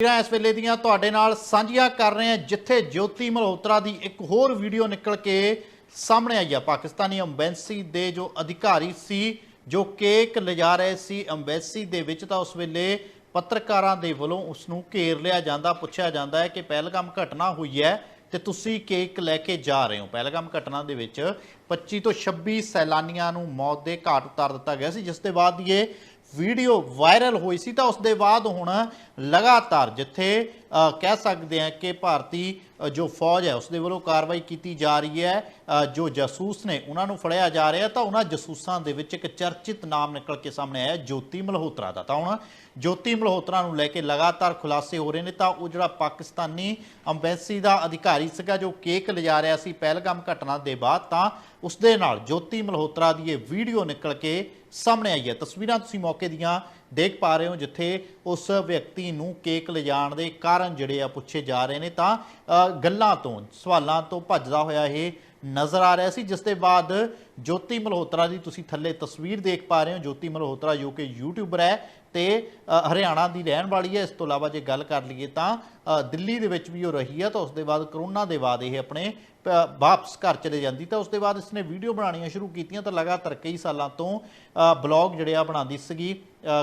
ਤਸਵੀਰਾਂ ਇਸ ਵੇਲੇ ਦੀਆਂ ਤੁਹਾਡੇ ਨਾਲ ਸਾਂਝੀਆਂ ਕਰ ਰਹੇ ਹਾਂ, ਜਿੱਥੇ ਜੋਤੀ ਮਲਹੋਤਰਾ ਦੀ ਇੱਕ ਹੋਰ ਵੀਡੀਓ ਨਿਕਲ ਕੇ ਸਾਹਮਣੇ ਆਈ ਆ। ਪਾਕਿਸਤਾਨੀ ਅੰਬੈਸੀ ਦੇ ਜੋ ਅਧਿਕਾਰੀ ਸੀ, ਜੋ ਕੇਕ ਲਿਜਾ ਰਹੇ ਸੀ ਅੰਬੈਸੀ ਦੇ ਵਿੱਚ, ਤਾਂ ਉਸ ਵੇਲੇ ਪੱਤਰਕਾਰਾਂ ਦੇ ਵੱਲੋਂ ਉਸ ਨੂੰ ਘੇਰ ਲਿਆ ਜਾਂਦਾ, ਪੁੱਛਿਆ ਜਾਂਦਾ ਹੈ ਕਿ ਪਹਿਲਗਾਮ ਘਟਨਾ ਹੋਈ ਹੈ ਤੇ ਤੁਸੀਂ ਕੇਕ ਲੈ ਕੇ ਜਾ ਰਹੇ ਹੋ। ਪਹਿਲਗਾਮ ਘਟਨਾ ਦੇ ਵਿੱਚ 25 ਤੋਂ 26 ਸੈਲਾਨੀਆਂ ਨੂੰ ਮੌਤ ਦੇ ਘਾਟ ਉਤਾਰ ਦਿੱਤਾ ਗਿਆ ਸੀ। ਜਿਸ ਦੇ ਬਾਅਦ ਇਹ ਵੀਡੀਓ ਵਾਇਰਲ ਹੋਈ ਸੀ ਤਾਂ ਉਸ ਦੇ ਬਾਅਦ ਹੁਣ ਲਗਾਤਾਰ ਜਿੱਥੇ ਕਹਿ ਸਕਦੇ ਹਾਂ ਕਿ ਭਾਰਤੀ ਜੋ ਫੌਜ ਹੈ ਉਸ ਦੇ ਵੱਲੋਂ ਕਾਰਵਾਈ ਕੀਤੀ ਜਾ ਰਹੀ ਹੈ। ਜੋ ਜਾਸੂਸ ਨੇ, ਉਹਨਾਂ ਨੂੰ ਫੜਿਆ ਜਾ ਰਿਹਾ ਤਾਂ ਉਹਨਾਂ ਜਾਸੂਸਾਂ ਦੇ ਵਿੱਚ ਇੱਕ ਚਰਚਿਤ ਨਾਮ ਨਿਕਲ ਕੇ ਸਾਹਮਣੇ ਆਇਆ ਜੋਤੀ ਮਲਹੋਤਰਾ ਦਾ। ਤਾਂ ਹੁਣ ਜੋਤੀ ਮਲਹੋਤਰਾ ਨੂੰ ਲੈ ਕੇ ਲਗਾਤਾਰ ਖੁਲਾਸੇ ਹੋ ਰਹੇ ਨੇ, ਤਾਂ ਉਹ ਜਿਹੜਾ ਪਾਕਿਸਤਾਨੀ ਅੰਬੈਸੀ ਦਾ ਅਧਿਕਾਰੀ ਸੀਗਾ, ਜੋ ਕੇਕ ਲਿਜਾ ਰਿਹਾ ਸੀ ਪਹਿਲਗਾਮ ਘਟਨਾ ਦੇ ਬਾਅਦ, ਤਾਂ ਉਸ ਦੇ ਨਾਲ ਜੋਤੀ ਮਲਹੋਤਰਾ ਦੀ ਇਹ ਵੀਡੀਓ ਨਿਕਲ ਕੇ ਸਾਹਮਣੇ ਆਈ ਹੈ। ਤਸਵੀਰਾਂ ਤੁਸੀਂ ਮੌਕੇ ਦੀਆਂ ਦੇਖ ਪਾ ਰਹੇ ਹੋ ਜਿੱਥੇ ਉਸ ਵਿਅਕਤੀ ਨੂੰ ਕੇਕ ਲਿਜਾਣ ਦੇ ਕਾਰਨ ਜਿਹੜੇ ਆ ਪੁੱਛੇ ਜਾ ਰਹੇ ਨੇ ਤਾਂ ਗੱਲਾਂ ਤੋਂ, ਸਵਾਲਾਂ ਤੋਂ ਭੱਜਦਾ ਹੋਇਆ ਇਹ ਨਜ਼ਰ ਆ ਰਿਹਾ ਸੀ, ਜਿਸ ਦੇ ਬਾਅਦ ਜੋਤੀ ਮਲਹੋਤਰਾ ਦੀ ਤੁਸੀਂ ਥੱਲੇ ਤਸਵੀਰ ਦੇਖ ਪਾ ਰਹੇ ਹੋ। ਜੋਤੀ ਮਲਹੋਤਰਾ ਜੋ ਕਿ ਯੂਟਿਊਬਰ ਹੈ ਤੇ ਹਰਿਆਣਾ ਦੀ ਰਹਿਣ ਵਾਲੀ ਹੈ। ਇਸ ਤੋਂ ਇਲਾਵਾ ਜੇ ਗੱਲ ਕਰ ਲਈਏ ਤਾਂ ਦਿੱਲੀ ਦੇ ਵਿੱਚ ਵੀ ਉਹ ਰਹੀ ਹੈ ਤਾਂ ਉਸ ਦੇ ਬਾਅਦ ਕਰੋਨਾ ਦੇ ਬਾਅਦ ਇਹ ਆਪਣੇ ਵਾਪਸ ਘਰ ਚਲੇ ਜਾਂਦੀ। ਤਾਂ ਉਸ ਦੇ ਬਾਅਦ ਇਸਨੇ ਵੀਡੀਓ ਬਣਾਉਣੀਆਂ ਸ਼ੁਰੂ ਕੀਤੀਆਂ ਤਾਂ ਲਗਾਤਾਰ ਕਈ ਸਾਲਾਂ ਤੋਂ ਬਲੌਗ ਜਿਹੜੇ ਆ ਬਣਾਉਂਦੀ ਸੀਗੀ।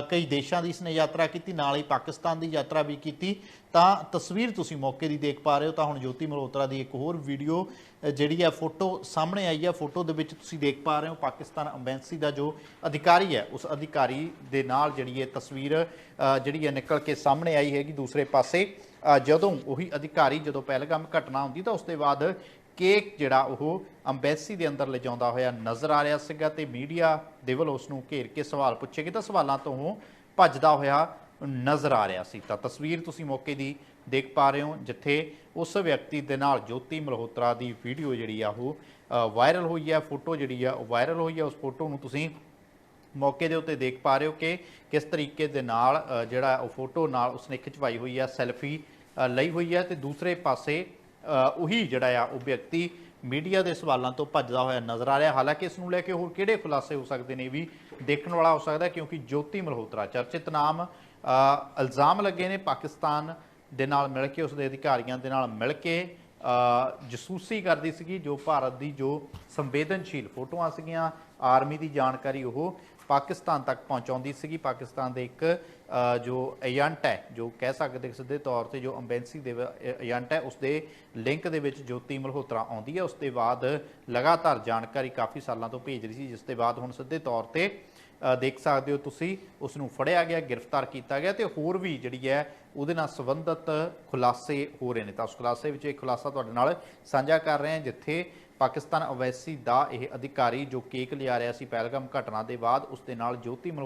ਕਈ ਦੇਸ਼ਾਂ ਦੀ ਇਸਨੇ ਯਾਤਰਾ ਕੀਤੀ, ਨਾਲ ਹੀ ਪਾਕਿਸਤਾਨ ਦੀ ਯਾਤਰਾ ਵੀ ਕੀਤੀ। ਤਾਂ ਤਸਵੀਰ ਤੁਸੀਂ ਮੌਕੇ ਦੀ ਦੇਖ ਪਾ ਰਹੇ ਹੋ ਤਾਂ ਹੁਣ ਜੋਤੀ ਮਲਹੋਤਰਾ ਦੀ ਇੱਕ ਹੋਰ ਵੀਡੀਓ ਜਿਹੜੀ ਹੈ ਫੋਟੋ ਸਾਹਮਣੇ ਆਈ ਹੈ ਫੋਟੋ ਦੇ ਵਿੱਚ ਤੁਸੀਂ ਦੇਖ ਪਾ ਰਹੇ ਹੋ ਪਾਕਿਸਤਾਨ ਅੰਬੈਸੀ ਦਾ ਜੋ ਅਧਿਕਾਰੀ ਹੈ ਉਸ ਅਧਿਕਾਰੀ ਦੇ ਨਾਲ ਜਿਹੜੀ ਇਹ ਤਸਵੀਰ ਜਿਹੜੀ ਹੈ ਨਿਕਲ ਕੇ ਸਾਹਮਣੇ ਆਈ ਹੈਗੀ ਦੂਸਰੇ ਪਾਸੇ ਅ, ਜਦੋਂ ਉਹੀ ਅਧਿਕਾਰੀ ਜਦੋਂ ਪਹਿਲਗਾਮ ਘਟਨਾ ਹੁੰਦੀ ਤਾਂ ਉਸ ਤੋਂ ਬਾਅਦ ਕੇਕ ਜਿਹੜਾ ਉਹ ਅੰਬੈਸੀ ਦੇ ਅੰਦਰ ਲਿਜਾਉਂਦਾ ਹੋਇਆ ਨਜ਼ਰ ਆ ਰਿਹਾ ਸੀਗਾ ਤੇ ਮੀਡੀਆ ਦੇ ਵੱਲੋਂ ਉਸ ਨੂੰ ਘੇਰ ਕੇ ਸਵਾਲ ਪੁੱਛੇ ਗਏ ਤਾਂ ਸਵਾਲਾਂ ਤੋਂ ਉਹ ਭੱਜਦਾ ਹੋਇਆ ਨਜ਼ਰ ਆ ਰਿਹਾ ਸੀ। ਤਾਂ ਤਸਵੀਰ ਤੁਸੀਂ ਮੌਕੇ ਦੀ ਦੇਖ ਪਾ ਰਹੇ ਹੋ, ਜਿੱਥੇ ਉਸ ਵਿਅਕਤੀ ਦੇ ਨਾਲ ਜੋਤੀ ਮਲਹੋਤਰਾ ਦੀ ਵੀਡੀਓ ਜਿਹੜੀ ਆ ਉਹ ਵਾਇਰਲ ਹੋਈ ਹੈ ਫੋਟੋ ਜਿਹੜੀ ਆ ਉਹ ਵਾਇਰਲ ਹੋਈ ਹੈ ਉਸ ਫੋਟੋ ਨੂੰ ਤੁਸੀਂ ਮੌਕੇ ਦੇ ਉੱਤੇ ਦੇਖ ਪਾ ਰਹੇ ਹੋ ਕਿ ਕਿਸ ਤਰੀਕੇ ਦੇ ਨਾਲ ਜਿਹੜਾ ਉਹ ਫੋਟੋ ਨਾਲ ਉਸਨੇ ਖਿਚਵਾਈ ਹੋਈ ਆ, ਸੈਲਫੀ ਲਈ ਹੋਈ ਹੈ ਤੇ ਦੂਸਰੇ ਪਾਸੇ ਉਹੀ ਜਿਹੜਾ ਆ ਉਹ ਵਿਅਕਤੀ ਮੀਡੀਆ ਦੇ ਸਵਾਲਾਂ ਤੋਂ ਭੱਜਦਾ ਹੋਇਆ ਨਜ਼ਰ ਆ ਰਿਹਾ। ਹਾਲਾਂਕਿ ਇਸ ਨੂੰ ਲੈ ਕੇ ਹੋਰ ਕਿਹੜੇ ਖੁਲਾਸੇ ਹੋ ਸਕਦੇ ਨੇ ਇਹ ਵੀ ਦੇਖਣ ਵਾਲਾ ਹੋ ਸਕਦਾ ਕਿਉਂਕਿ ਜੋਤੀ ਮਲਹੋਤਰਾ ਚਰਚਿਤ ਨਾਮ ਇਲਜ਼ਾਮ ਲੱਗੇ ਨੇ ਪਾਕਿਸਤਾਨ ਦੇ ਨਾਲ ਮਿਲ ਕੇ, ਉਸ ਦੇ ਅਧਿਕਾਰੀਆਂ ਦੇ ਨਾਲ ਮਿਲ ਕੇ। ਜਸੂਸੀ ਕਰਦੀ ਸੀਗੀ ਜੋ ਭਾਰਤ ਦੀ ਜੋ ਸੰਵੇਦਨਸ਼ੀਲ ਫੋਟੋਆਂ ਸੀਗੀਆਂ, ਆਰਮੀ ਦੀ ਜਾਣਕਾਰੀ ਉਹ ਪਾਕਿਸਤਾਨ ਤੱਕ ਪਹੁੰਚਾਉਂਦੀ ਸੀਗੀ। ਪਾਕਿਸਤਾਨ ਦੇ ਇੱਕ ਜੋ ਏਜੰਟ ਹੈ, ਜੋ ਕਹਿ ਸਕਦੇ ਸਿੱਧੇ ਤੌਰ ਤੇ ਜੋ ਅੰਬੈਂਸੀ ਦੇ ਏਜੰਟ ਹੈ ਉਸ ਦੇ ਲਿੰਕ ਦੇ ਵਿੱਚ ਜੋਤੀ ਮਲਹੋਤਰਾ ਆਉਂਦੀ ਹੈ। ਉਸ ਦੇ ਬਾਅਦ ਲਗਾਤਾਰ ਜਾਣਕਾਰੀ ਕਾਫੀ ਸਾਲਾਂ ਤੋਂ ਭੇਜ ਰਹੀ ਸੀ, ਜਿਸ ਦੇ ਬਾਅਦ ਹੁਣ ਸਿੱਧੇ ਤੌਰ ਤੇ ਦੇਖ ਸਕਦੇ ਹੋ ਤੁਸੀਂ ਉਸ ਨੂੰ ਫੜਿਆ ਗਿਆ, ਗ੍ਰਿਫਤਾਰ ਕੀਤਾ ਗਿਆ ਤੇ ਹੋਰ ਵੀ ਜਿਹੜੀ ਹੈ, ਉਹਦੇ ਨਾਲ ਸੰਬੰਧਿਤ ਖੁਲਾਸੇ ਹੋ ਰਹੇ ਨੇ। ਤਾਂ ਉਸ ਖੁਲਾਸੇ ਵਿੱਚ ਇੱਕ ਖੁਲਾਸਾ ਤੁਹਾਡੇ ਨਾਲ ਸਾਂਝਾ ਕਰ ਰਹੇ ਹਾਂ, ਜਿੱਥੇ ਪਾਕਿਸਤਾਨ ਅਵੈਸੀ ਦਾ ਇਹ ਅਧਿਕਾਰੀ ਜੋ ਕੇਕ ਲਿਆ ਰਿਹਾ ਸੀ, ਪਹਿਲਗਾਮ ਘਟਨਾ ਦੇ ਬਾਅਦ, ਉਸ ਦੇ ਨਾਲ ਜੋਤੀ ਮਲਹੋਤਰਾ